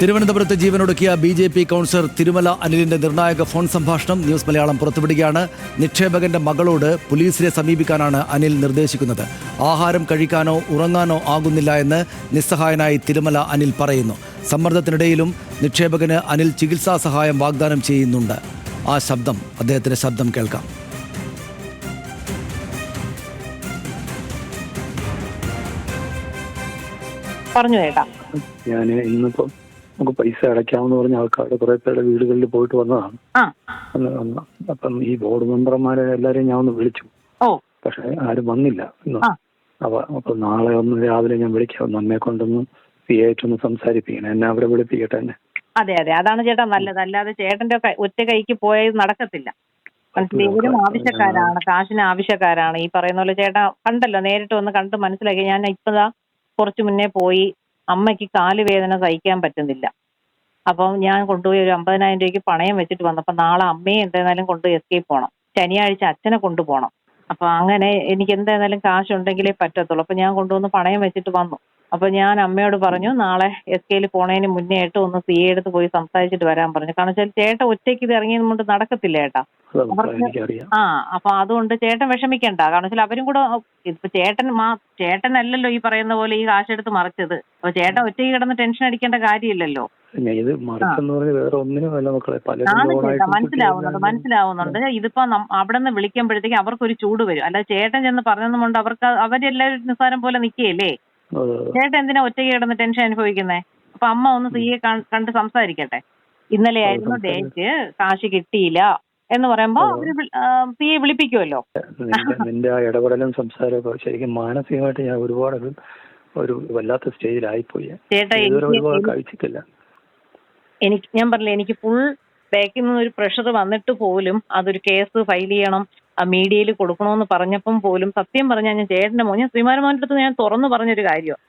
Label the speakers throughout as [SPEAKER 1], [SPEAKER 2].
[SPEAKER 1] തിരുവനന്തപുരത്ത് ജീവനൊടുക്കിയ B J P councillor Thirumala അനിലിന്റെ നിർണായക ഫോൺ സംഭാഷണം ന്യൂസ് മലയാളം പുറത്തുവിടുകയാണ്. നിക്ഷേപകന്റെ മകളോട് പോലീസിനെ സമീപിക്കാനാണ് അനിൽ നിർദ്ദേശിക്കുന്നത്. ആഹാരം കഴിക്കാനോ ഉറങ്ങാനോ ആകുന്നില്ല എന്ന് നിസ്സഹായനായി തിരുമല അനിൽ പറയുന്നു. സമ്മർദ്ദത്തിനിടയിലും നിക്ഷേപകന് അനിൽ ചികിത്സാ സഹായം വാഗ്ദാനം ചെയ്യുന്നുണ്ട്. ആ ശബ്ദം അദ്ദേഹത്തിന്റെ ശബ്ദം കേൾക്കാം.
[SPEAKER 2] പറഞ്ഞു കേട്ടാ
[SPEAKER 3] ഞാൻ ഇന്നിപ്പോ നമുക്ക് പൈസ അടയ്ക്കാമെന്ന് പറഞ്ഞ ആൾക്കാരുടെ കുറെ പേരുടെ വീടുകളിൽ പോയിട്ട് വന്നതാണ്.
[SPEAKER 2] ആ.
[SPEAKER 3] അന്ന് വന്ന അപ്പം ഈ ബോർഡ് മെമ്പർമാരെ എല്ലാരെയും ഞാൻ ഒന്ന് വിളിച്ചു. പക്ഷെ ആരും വന്നില്ല ഇന്ന്. അപ്പൊ അപ്പൊ നാളെ ഒന്ന് രാവിലെ ഞാൻ വിളിക്കാം. നമ്മെ കൊണ്ടൊന്ന് സി ആയിട്ടൊന്ന് സംസാരിപ്പിക്കണം. എന്നെ അവരെ വിളിപ്പിക്കട്ടെ എന്നെ.
[SPEAKER 2] അതെ അതെ. അതാണ് ചേട്ടാ നല്ലത്. അല്ലാതെ ചേട്ടന്റെ ഒറ്റ കൈക്ക് പോയത് നടക്കത്തില്ല. ഇവരും ആവശ്യക്കാരാണ്. കാശിന് ആവശ്യക്കാരാണ്. ഈ പറയുന്ന പോലെ ചേട്ടാ കണ്ടല്ലോ നേരിട്ട് വന്ന് കണ്ട് മനസ്സിലാക്കി. ഞാൻ ഇപ്പതാ കുറച്ചു മുന്നേ പോയി. അമ്മയ്ക്ക് കാലുവേദന സഹിക്കാൻ പറ്റുന്നില്ല. അപ്പം ഞാൻ കൊണ്ടുപോയി ഒരു അമ്പതിനായിരം രൂപയ്ക്ക് പണയം വെച്ചിട്ട് വന്നപ്പോൾ നാളെ അമ്മയെ എന്തായാലും കൊണ്ട് എസ്കേപ്പ് പോകണം ശനിയാഴ്ച അച്ഛനെ കൊണ്ടുപോകണം അപ്പൊ അങ്ങനെ എനിക്ക് എന്തായാലും കാശ് ഉണ്ടെങ്കിലേ പറ്റത്തുള്ളൂ. അപ്പൊ ഞാൻ കൊണ്ടുവന്ന് പണയം വെച്ചിട്ട് വന്നു. അപ്പൊ ഞാൻ അമ്മയോട് പറഞ്ഞു നാളെ എസ് കെയിൽ പോണതിന് മുന്നേ ആയിട്ട് ഒന്ന് സി എ അടുത്ത് പോയി സംസാരിച്ചിട്ട് വരാൻ പറഞ്ഞു. കാരണം വെച്ചാൽ ചേട്ടൻ ഒറ്റയ്ക്ക് ഇത് ഇറങ്ങിയത് കൊണ്ട് നടക്കത്തില്ല
[SPEAKER 3] എനിക്കറിയാം.
[SPEAKER 2] ആ അപ്പൊ അതുകൊണ്ട് ചേട്ടൻ വിഷമിക്കണ്ട. കാരണം വെച്ചാൽ അവരും കൂടെ ഇപ്പൊ ചേട്ടൻ മാ ചേട്ടൻ അല്ലല്ലോ ഈ പറയുന്ന പോലെ ഈ കാശെടുത്ത് മറിച്ചത്. അപ്പൊ ചേട്ടൻ ഒറ്റയ്ക്ക് കിടന്ന് ടെൻഷൻ അടിക്കേണ്ട കാര്യമില്ലല്ലോ.
[SPEAKER 3] ഇത് മറിച്ചെന്ന് പറഞ്ഞ് വേറെ ഒന്നിനും അല്ല മക്കളെ.
[SPEAKER 2] മനസ്സിലാവുന്നുണ്ട് മനസ്സിലാവുന്നുണ്ട്. ഇതിപ്പോ അവിടെ നിന്ന് വിളിക്കുമ്പോഴത്തേക്ക് അവർക്കൊരു ചൂട് വരും. അല്ല ചേട്ടൻ ചെന്ന് പറഞ്ഞതും കൊണ്ട് അവർക്ക് അവരെല്ലാവരും നിസ്സാരം പോലെ നിൽക്കുകയല്ലേ ചേട്ടൻ എന്തിനാ ഒറ്റയ്ക്ക് കിടന്ന് ടെൻഷൻ അനുഭവിക്കുന്നേ? അപ്പൊ അമ്മ ഒന്ന് സിയെ കണ്ട് സംസാരിക്കട്ടെ. ഇന്നലെ ആയിരുന്നു ഡേറ്റ് കാശ് കിട്ടിയില്ല എന്ന് പറയുമ്പോ അവർ സിയെ വിളിപ്പിക്കുമല്ലോ
[SPEAKER 3] നിന്റെ ആ ഇടപെടലും സംസാരമൊക്കെ ശരിക്കും മാനസികമായിട്ട് ഞാൻ ഒരുപാട് ഒരു- വല്ലാത്ത സ്റ്റേജിലായിപ്പോയി. ഒരുപാട് കഴിച്ചിട്ടില്ല.
[SPEAKER 2] എനിക്ക് ഞാൻ പറഞ്ഞില്ലേ എനിക്ക് ഫുൾ ബാക്കിൽ നിന്ന് ഒരു പ്രഷർ വന്നിട്ട് പോലും അതൊരു കേസ് ഫയൽ ചെയ്യണം. മീഡിയയിൽ കൊടുക്കണമെന്ന് പറഞ്ഞപ്പം പോലും സത്യം പറഞ്ഞാൽ ഞാൻ ചേട്ടന്റെ മോൻ ഞാൻ ശ്രീമാരമാരുടെ അടുത്ത് ഞാൻ തുറന്നു പറഞ്ഞൊരു കാര്യമാണ്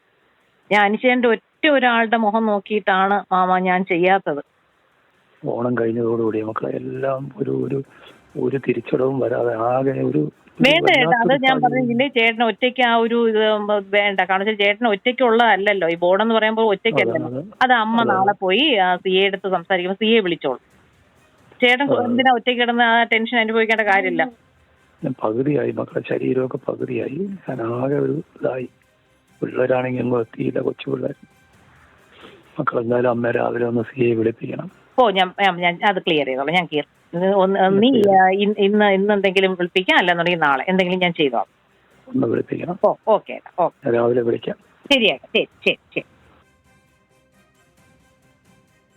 [SPEAKER 2] ഞാൻ അനുശേന്റെ ഒറ്റ ഒരാളുടെ മുഖം നോക്കിയിട്ടാണ് മാമ ഞാൻ ചെയ്യാത്തത്.
[SPEAKER 3] ഓണം കഴിഞ്ഞതോടുകൂടി നമുക്ക് എല്ലാം ഒരു ഒരു ഒരു തിരിച്ചടവും വരാതെ ആകെ ഒരു
[SPEAKER 2] വേണ്ട ചേട്ടാ അത് ഞാൻ പറഞ്ഞില്ല ചേട്ടന് ഒറ്റയ്ക്ക് ആ ഒരു ഇത് വേണ്ട. കാരണം വെച്ചാൽ ചേട്ടന് ഒറ്റയ്ക്കുള്ളതല്ലല്ലോ ഈ ബോർഡ് എന്ന് പറയുമ്പോൾ ഒറ്റയ്ക്കല്ലല്ലോ. അത് അമ്മ നാളെ പോയി സി എ എടുത്ത് സംസാരിക്കുമ്പോൾ സി എ വിളിച്ചോളൂ. ചേട്ടൻ എന്തിനാ ഒറ്റയ്ക്ക് കിടന്ന് ആ ടെൻഷൻ അനുഭവിക്കേണ്ട കാര്യമില്ല.
[SPEAKER 3] ഞാൻ പകുതിയായി മക്കളെ ശരീരമൊക്കെ പകുതിയായി. ഞാൻ ആകെ ഒരു ഇതായി. പിള്ളേരാണെങ്കിൽ എങ്ങും എത്തിയില്ല കൊച്ചു പിള്ളേർ. മക്കൾ എന്തായാലും അമ്മ രാവിലെ ഒന്ന് സി ഐ വിളിപ്പിക്കണം.
[SPEAKER 2] ഓ ഞാൻ ഞാൻ- അത് ക്ലിയർ ചെയ്തോളാം. ഞാൻ ക്ലിയർ നീ ഇന്ന് ഇന്ന് ഇന്ന് എന്തെങ്കിലും വിളിപ്പിക്കാം? അല്ലെന്നുണ്ടെങ്കിൽ നാളെ. എന്തെങ്കിലും ഞാൻ ചെയ്തോളാം.
[SPEAKER 3] ഒന്ന് വിളിപ്പിക്കണം.
[SPEAKER 2] ഓ ഓക്കെ
[SPEAKER 3] ഓക്കെ. രാവിലെ വിളിക്കാം.
[SPEAKER 2] ശരിയാക്കാം ശരി ശരി ശരി.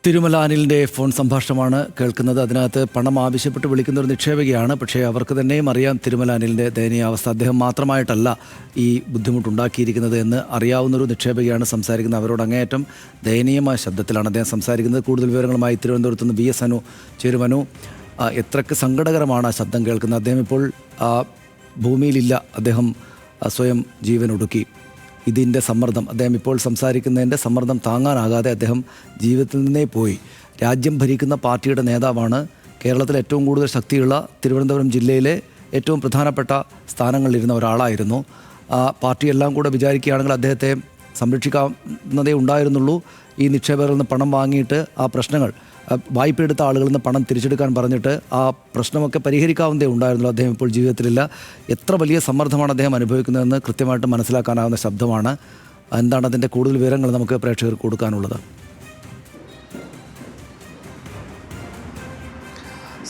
[SPEAKER 1] തിരുമല അനിലിന്റെ ഫോൺ സംഭാഷണമാണ് കേൾക്കുന്നത്. അതിനകത്ത് പണം ആവശ്യപ്പെട്ട് വിളിക്കുന്ന ഒരു നിക്ഷേപകയാണ്. പക്ഷേ അവർക്ക് തന്നെയും അറിയാം തിരുമല ദയനീയ ദയനീയാവസ്ഥ. അദ്ദേഹം മാത്രമായിട്ടല്ല ഈ ബുദ്ധിമുട്ടുണ്ടാക്കിയിരിക്കുന്നത് എന്ന് അറിയാവുന്ന ഒരു നിക്ഷേപകയാണ് സംസാരിക്കുന്നത്. അവരോട് അങ്ങേയറ്റം ദയനീയമായ ശബ്ദത്തിലാണ് അദ്ദേഹം സംസാരിക്കുന്നത്. കൂടുതൽ വിവരങ്ങളുമായി തിരുവനന്തപുരത്ത് നിന്ന് വി എസ് അനു ചേരുമനു. എത്രക്ക് സങ്കടകരമാണ് ആ ശബ്ദം കേൾക്കുന്നത്. അദ്ദേഹം ഇപ്പോൾ ഭൂമിയിലില്ല. അദ്ദേഹം സ്വയം ജീവൻ ഒടുക്കി. ഇതിന്റെ സമ്മർദ്ദം. അദ്ദേഹം ഇപ്പോൾ സംസാരിക്കുന്നതിന്റെ സമ്മർദ്ദം താങ്ങാനാകാതെ അദ്ദേഹം ജീവിതത്തിൽ നിന്നേ പോയി. രാജ്യം ഭരിക്കുന്ന പാർട്ടിയുടെ നേതാവാണ് കേരളത്തിൽ ഏറ്റവും കൂടുതൽ ശക്തിയുള്ള തിരുവനന്തപുരം ജില്ലയിലെ ഏറ്റവും പ്രധാനപ്പെട്ട സ്ഥാനങ്ങളിലിരുന്ന ഒരാളായിരുന്നു. ആ പാർട്ടിയെല്ലാം കൂടെ വിചാരിക്കുകയാണെങ്കിൽ അദ്ദേഹത്തെ സംരക്ഷിക്കാവുന്നതേ ഉണ്ടായിരുന്നുള്ളൂ. ഈ നിക്ഷേപകരിൽ നിന്ന് പണം വാങ്ങിയിട്ട് ആ പ്രശ്നങ്ങൾ ആ, വായ്പയെടുത്ത ആളുകളിൽ നിന്ന് പണം തിരിച്ചെടുക്കാൻ പറഞ്ഞിട്ട് ആ പ്രശ്നമൊക്കെ പരിഹരിക്കാവുന്നതേ ഉണ്ടായിരുന്നുള്ളൂ അദ്ദേഹം ഇപ്പോൾ ജീവിതത്തിലില്ല. എത്ര വലിയ സമ്മർദ്ദമാണ് അദ്ദേഹം അനുഭവിക്കുന്നതെന്ന് കൃത്യമായിട്ട് മനസ്സിലാക്കാനാവുന്ന ശബ്ദമാണ്. എന്താണ് അതിന്റെ കൂടുതൽ വിവരങ്ങൾ നമുക്ക് പ്രേക്ഷകർക്ക് കൊടുക്കാനുള്ളത്?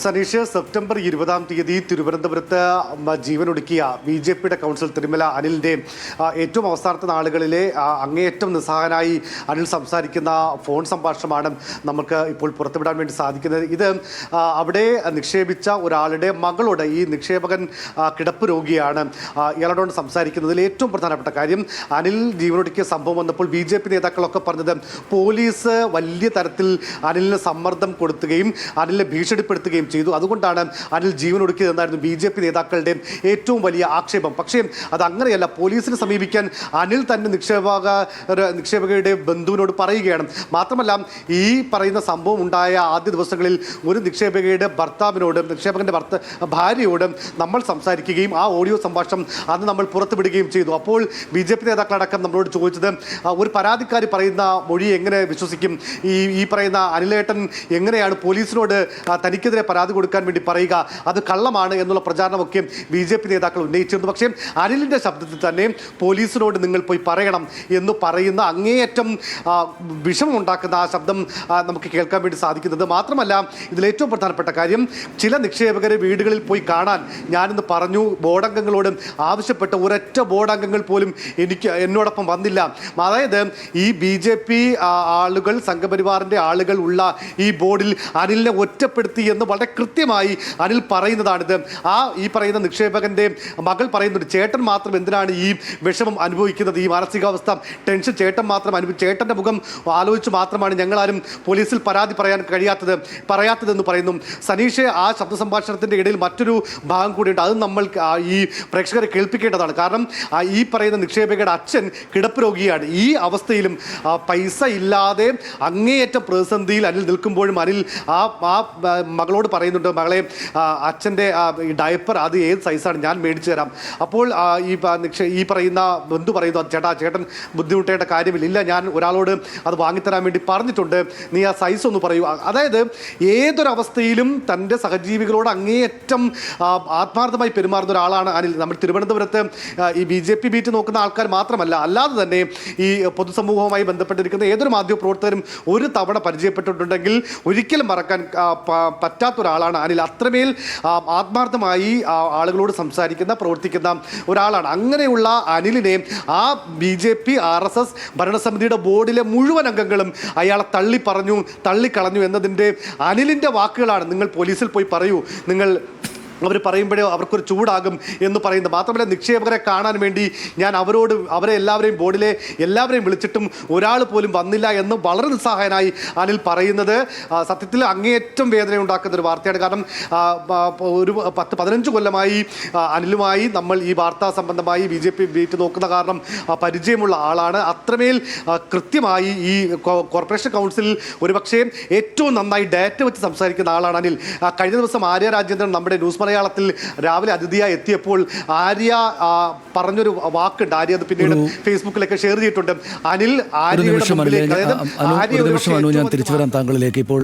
[SPEAKER 4] സനീഷ് സെപ്റ്റംബർ ഇരുപതാം തീയതി തിരുവനന്തപുരത്ത് ജീവനൊടുക്കിയ ബി ജെ പിയുടെ കൗൺസിൽ തിരുമല അനിലിന്റെ ഏറ്റവും അവസാനത്തെ നാളുകളിലെ അങ്ങേയറ്റം നിസ്സഹായനായി അനിൽ സംസാരിക്കുന്ന ഫോൺ സംഭാഷണമാണ് നമുക്ക് ഇപ്പോൾ പുറത്തുവിടാൻ വേണ്ടി സാധിക്കുന്നത്. ഇത് അവിടെ നിക്ഷേപിച്ച ഒരാളുടെ മകളുടെ ഈ നിക്ഷേപകൻ കിടപ്പ് രോഗിയാണ് ഇയാളോട് സംസാരിക്കുന്നതിൽ ഏറ്റവും പ്രധാനപ്പെട്ട കാര്യം അനിൽ ജീവനൊടുക്കിയ സംഭവം വന്നപ്പോൾ ബി ജെ പി നേതാക്കളൊക്കെ പറഞ്ഞത് പോലീസ് വലിയ തരത്തിൽ അനിലിന് സമ്മർദ്ദം കൊടുത്തുകയും അനിലിനെ ഭീഷണിപ്പെടുത്തുകയും ചെയ്തു. അതുകൊണ്ടാണ് അനിൽ ജീവൻ ഒടുക്കിയതെന്നായിരുന്നു ബി ജെ പി നേതാക്കളുടെ ഏറ്റവും വലിയ ആക്ഷേപം. പക്ഷേ അത് അങ്ങനെയല്ല. പോലീസിനെ സമീപിക്കാൻ അനിൽ തന്നെ നിക്ഷേപക നിക്ഷേപകരുടെ ബന്ധുവിനോട് പറയുകയാണ്. മാത്രമല്ല ഈ പറയുന്ന സംഭവം ഉണ്ടായ ആദ്യ ദിവസങ്ങളിൽ ഒരു നിക്ഷേപകയുടെ ഭർത്താവിനോട് നിക്ഷേപകന്റെ ഭർത്ത ഭാര്യയോട് നമ്മൾ സംസാരിക്കുകയും ആ ഓഡിയോ സംഭാഷണം അന്ന് നമ്മൾ പുറത്തുവിടുകയും ചെയ്തു. അപ്പോൾ ബി ജെ പി നേതാക്കളടക്കം നമ്മളോട് ചോദിച്ചത് ഒരു പരാതിക്കാരി പറയുന്ന മൊഴി എങ്ങനെ വിശ്വസിക്കും? ഈ ഈ പറയുന്ന അനിലേട്ടൻ എങ്ങനെയാണ് പോലീസിനോട് തനിക്കെതിരെ പരാതി കൊടുക്കാൻ വേണ്ടി പറയുക അത് കള്ളമാണ് എന്നുള്ള പ്രചാരണമൊക്കെ ബി ജെ പി നേതാക്കൾ ഉന്നയിച്ചിരുന്നു. പക്ഷേ അനിലിന്റെ ശബ്ദത്തിൽ തന്നെ പോലീസിനോട് നിങ്ങൾ പോയി പറയണം എന്ന് പറയുന്ന അങ്ങേയറ്റം വിഷമമുണ്ടാക്കുന്ന ആ ശബ്ദം നമുക്ക് കേൾക്കാൻ വേണ്ടി സാധിക്കുന്നത്. മാത്രമല്ല ഇതിലേറ്റവും പ്രധാനപ്പെട്ട കാര്യം ചില നിക്ഷേപകരെ വീടുകളിൽ പോയി കാണാൻ ഞാനിന്ന് പറഞ്ഞു ബോർഡംഗങ്ങളോട് ആവശ്യപ്പെട്ട ഒരൊറ്റ ബോർഡംഗങ്ങൾ പോലും എനിക്ക് എന്നോടൊപ്പം വന്നില്ല. അതായത് ഈ ബി ജെ പി ആളുകൾ സംഘപരിവാറിന്റെ ആളുകൾ ഉള്ള ഈ ബോർഡിൽ അനിലിനെ ഒറ്റപ്പെടുത്തി എന്ന് വളരെ കൃത്യമായി അനിൽ പറയുന്നതാണിത്. ആ ഈ പറയുന്ന നിക്ഷേപകന്റെ മകൾ പറയുന്നുണ്ട് ചേട്ടൻ മാത്രം എന്തിനാണ് ഈ വിഷമം അനുഭവിക്കുന്നത്? ഈ മാനസികാവസ്ഥ ടെൻഷൻ ചേട്ടൻ മാത്രം അനുഭവി ചേട്ടന്റെ മുഖം ആലോചിച്ച് മാത്രമാണ് ഞങ്ങളാരും പോലീസിൽ പരാതി പറയാൻ കഴിയാത്തത് പറയാത്തതെന്ന് പറയുന്നു. സനീഷെ ആ ശബ്ദ സംഭാഷണത്തിന്റെ ഇടയിൽ മറ്റൊരു ഭാഗം കൂടിയുണ്ട്. അത് നമ്മൾ ഈ പ്രേക്ഷകരെ കേൾപ്പിക്കേണ്ടതാണ്. കാരണം ഈ പറയുന്ന നിക്ഷേപകയുടെ അച്ഛൻ കിടപ്പ് രോഗിയാണ്. ഈ അവസ്ഥയിലും പൈസ ഇല്ലാതെ അങ്ങേയറ്റം പ്രതിസന്ധിയിൽ അനിൽ നിൽക്കുമ്പോഴും അനിൽ ആ ആ, മകളോട് പറയുന്നുണ്ട് മകളെ അച്ഛന്റെ ഡയപ്പർ അത് ഏത് സൈസാണ് ഞാൻ മേടിച്ചു തരാം. അപ്പോൾ ഈ ഈ പറയുന്ന ബന്ധു പറയുന്നു ചേട്ടാ ചേട്ടൻ ബുദ്ധിമുട്ടേണ്ട കാര്യമില്ല. ഇല്ല ഞാൻ ഒരാളോട് അത് വാങ്ങിത്തരാൻ വേണ്ടി പറഞ്ഞിട്ടുണ്ട്. നീ ആ സൈസ് ഒന്ന് പറയൂ. അതായത് ഏതൊരവസ്ഥയിലും തന്റെ സഹജീവികളോട് അങ്ങേയറ്റം ആത്മാർത്ഥമായി പെരുമാറുന്ന ഒരാളാണ് അനിൽ. നമ്മൾ തിരുവനന്തപുരത്ത് ഈ ബി ജെ പി ബീറ്റ് നോക്കുന്ന ആൾക്കാർ മാത്രമല്ല അല്ലാതെ തന്നെ ഈ പൊതുസമൂഹവുമായി ബന്ധപ്പെട്ടിരിക്കുന്ന ഏതൊരു മാധ്യമ പ്രവർത്തകരും ഒരു തവണ പരിചയപ്പെട്ടിട്ടുണ്ടെങ്കിൽ ഒരിക്കലും മറക്കാൻ പറ്റാത്ത ഒരാളാണ്. അനിൽ അത്രമേൽ ആത്മാർത്ഥമായി ആളുകളോട് സംസാരിക്കുന്ന പ്രവർത്തിക്കുന്ന ഒരാളാണ്. അങ്ങനെയുള്ള അനിലിനെ ആ B J P R S S ഭരണസമിതിയുടെ ബോർഡിലെ മുഴുവൻ അംഗങ്ങളും അയാളെ തള്ളി പറഞ്ഞു തള്ളിക്കളഞ്ഞു എന്നതിന്റെ അനിലിന്റെ വാക്കുകളാണ്. നിങ്ങൾ പോലീസിൽ പോയി പറയൂ. നിങ്ങൾ അവർ പറയുമ്പോഴേ അവർക്കൊരു ചൂടാകും എന്ന് പറയുന്നത്. മാത്രമല്ല നിക്ഷേപകരെ കാണാൻ വേണ്ടി ഞാൻ അവരോട് അവരെ എല്ലാവരെയും ബോർഡിലെ എല്ലാവരെയും വിളിച്ചിട്ടും ഒരാൾ പോലും വന്നില്ല എന്ന് വളരെ നിസ്സഹായനായി അനിൽ പറയുന്നത്. സത്യത്തിൽ അങ്ങേയറ്റം വേദന ഉണ്ടാക്കുന്ന ഒരു വാർത്തയാണ്. കാരണം ഒരു പത്ത് പതിനഞ്ച് കൊല്ലമായി അനിലുമായി നമ്മൾ ഈ വാർത്താ സംബന്ധമായി ബി ജെ പി ബീറ്റ് നോക്കുന്ന കാരണം പരിചയമുള്ള ആളാണ്. അത്രമേൽ കൃത്യമായി ഈ കോർപ്പറേഷൻ കൗൺസിലിൽ ഒരുപക്ഷേ ഏറ്റവും നന്നായി ഡാറ്റ വെച്ച് സംസാരിക്കുന്ന ആളാണ് അനിൽ. കഴിഞ്ഞ ദിവസം ആര്യ രാജേന്ദ്രൻ നമ്മുടെ ന്യൂസ് മലയാളത്തിൽ രാവിലെ അതിഥിയായി എത്തിയപ്പോൾ ആര്യ പറഞ്ഞൊരു വാക്കുണ്ട്. ആര്യ അത് പിന്നീട് ഫേസ്ബുക്കിലൊക്കെ ഷെയർ ചെയ്തിട്ടുണ്ട്. അനിൽ ആര്യ അതായത് ആര്യ
[SPEAKER 1] ഒരു നിമിഷം അനു ഞാൻ തിരിച്ചു വരാം താങ്കളിലേക്ക്. ഇപ്പോൾ